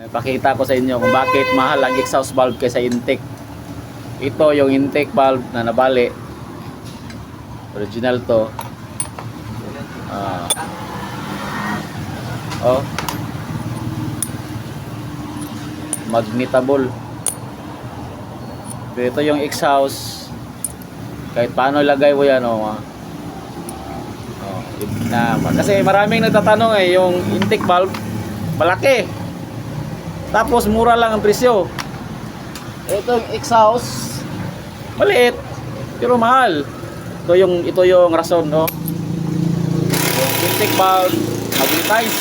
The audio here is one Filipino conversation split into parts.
Eh, Pakita ko sa inyo kung bakit mahal ang exhaust valve kaysa intake. Ito yung intake valve na nabali. Original to. Ah. Oh. Magnetable. Pero ito yung exhaust. Kahit paano lagay mo yan, oh. Oh, na, kasi maraming nagtatanong eh, yung intake valve, malaki. Tapos mura lang ang presyo. Ito yung exhaust, maliit, pero mahal. Ito yung ito yung rason, no. Intake valve, magnetized.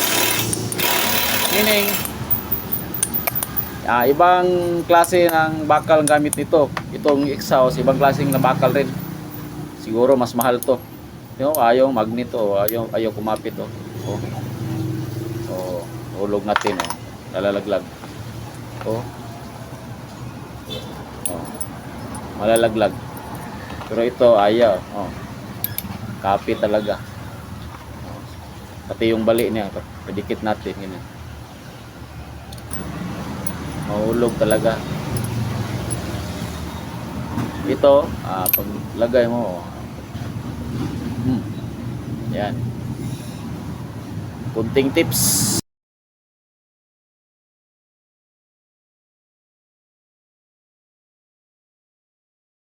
Meaning, ah, ibang klase ng bakal ang gamit nito. Itong exhaust, ibang klaseng na bakal rin. Siguro mas mahal to. Yung ayaw magnet to, ayaw ayaw kumapit to. Oh. Oh, hulog natin oh. Nalalaglag. Oh. Oh. Malalaglag. Pero ito ayaw. Oh. Kapit talaga. Oh. Pati yung bali niya, padikit natin ganyan. Mahulog talaga. Ito, ah, pag lagay mo, oh. Hmm. Yan. Kunting tips.